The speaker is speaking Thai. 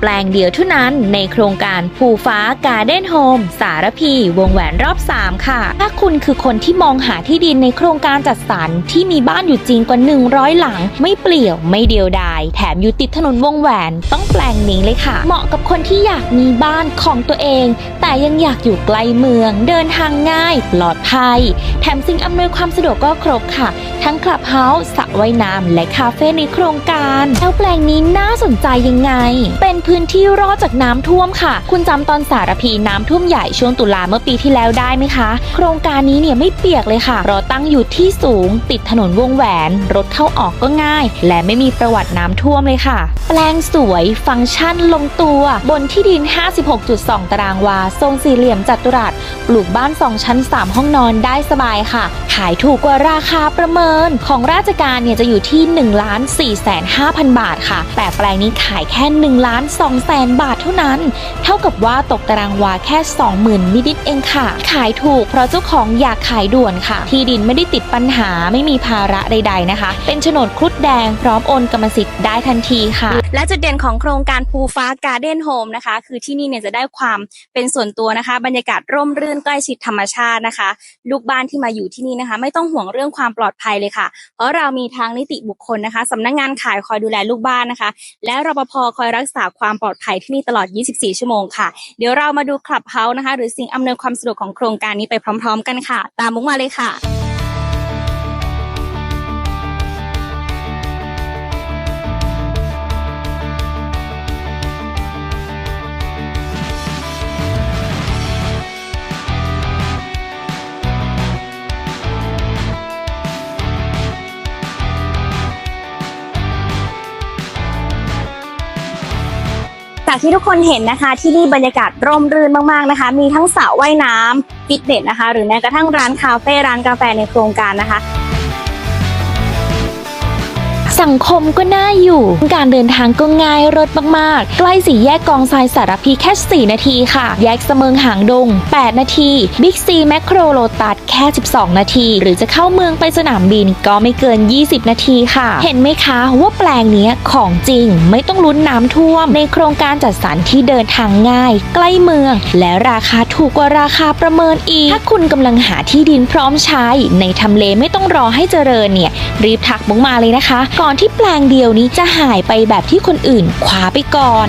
แปลงเดียวเท่านั้นในโครงการภูฟ้าการ์เด้นโฮมสารพี วงแหวนรอบ 3 ค่ะ ถ้าคุณคือคนที่มองหาที่ดินในโครงการจัดสรรที่มีบ้านอยู่จริงกว่า 100 หลัง ไม่เปลี่ยวไม่เดียวดาย แถมอยู่ติดถนนวงแหวน ต้องแปลงนี้เลยค่ะ เหมาะกับคนที่อยากมีบ้านของตัวเอง แต่ยังอยากอยู่ไกลเมือง เดินทางง่าย ปลอดภัย แถมสิ่งอำนวยความสะดวกก็ครบค่ะ ทั้งคลับเฮาส์สระว่ายน้ำและคาเฟ่ในโครงการ แล้วแปลงนี้น่าสนใจยังไง เป็นพื้นที่รอดจากน้ำท่วมค่ะ คุณจำตอนสารพีน้ำท่วมใหญ่ช่วงตุลาเมื่อปีที่แล้วได้ไหมคะ โครงการนี้เนี่ยไม่เปียกเลยค่ะเพราะตั้งอยู่ที่สูง ติดถนนวงแหวน รถเข้าออกก็ง่าย และไม่มีประวัติน้ำท่วมเลยค่ะ แปลงสวย ฟังก์ชันลงตัว บนที่ดิน 56.2 ตารางวาทรงสี่เหลี่ยมจัตุรัสปลูกบ้าน 2 ชั้น 3 ห้องนอนได้สบายค่ะายถูกกว่าราคาประเมิน ของราชการเนี่ยจะอยู่ที่1ล้าน4แสน5,000บาทค่ะ แต่แปลงนี้ขายแค่1ล้าน2แสนบาทเท่านั้น เท่ากับว่าตกตารางวาแค่ 20,000นิดๆเองค่ะ ขายถูกเพราะเจ้าของอยากขายด่วนค่ะ ที่ดินไม่ได้ติดปัญหาไม่มีภาระใด ๆนะคะ เป็นโฉนดครุฑแดงพร้อมโอนกรรมสิทธิ์ได้ทันทีค่ะ และจุดเด่นของโครงการภูฟ้าการ์เด้นโฮมนะคะ คือที่นี่เนี่ยจะได้ความเป็นส่วนตัวนะคะ บรรยากาศร่มรื่นใกล้ชิดธรรมชาตินะคะ ลูกบ้านที่มาอยู่ที่นี่นะคะไม่ต้องห่วงเรื่องความปลอดภัยเลยค่ะ เพราะเรามีทางนิติบุคคลนะคะสำนักงานขายคอยดูแลลูกบ้านนะคะ และรปภคอยรักษาความปลอดภัยที่นี่ตลอด 24 ชั่วโมงค่ะ เดี๋ยวเรามาดูคลับเฮาส์นะคะ หรือสิ่งอำนวยความสะดวกของโครงการนี้ไปพร้อม ๆ กันค่ะ ตามมุกมาเลยค่ะ จากที่ทุกคนเห็นนะคะที่นี่บรรยากาศร่มรื่นมากๆนะคะ มีทั้งสระว่ายน้ำฟิตเนสนะคะ หรือแม้กระทั่งร้านคาเฟ่ร้านกาแฟในโครงการนะคะ สังคมก็น่าอยู่ การเดินทางก็ง่ายรถมากๆ ใกล้สี่แยกกองทรายสารพีแค่ 4 นาทีค่ะ แยกเสมิงหางดง 8 นาที บิ๊กซีแมคโครโลตัสแค่ 12 นาที หรือจะเข้าเมืองไปสนามบินก็ไม่เกิน 20 นาทีค่ะ เห็นไหมคะว่าแปลงนี้ของจริงไม่ต้องลุ้นน้ำท่วม ในโครงการจัดสรรที่เดินทางง่าย ใกล้เมือง และราคาถูกกว่าราคาประเมินอีก ถ้าคุณกำลังหาที่ดินพร้อมใช้ ในทำเลไม่ต้องรอให้เจริญเนี่ยรีบทักมุกมาเลยนะคะก่อนที่แปลงเดียวนี้จะหายไปแบบที่คนอื่นคว้าไปก่อน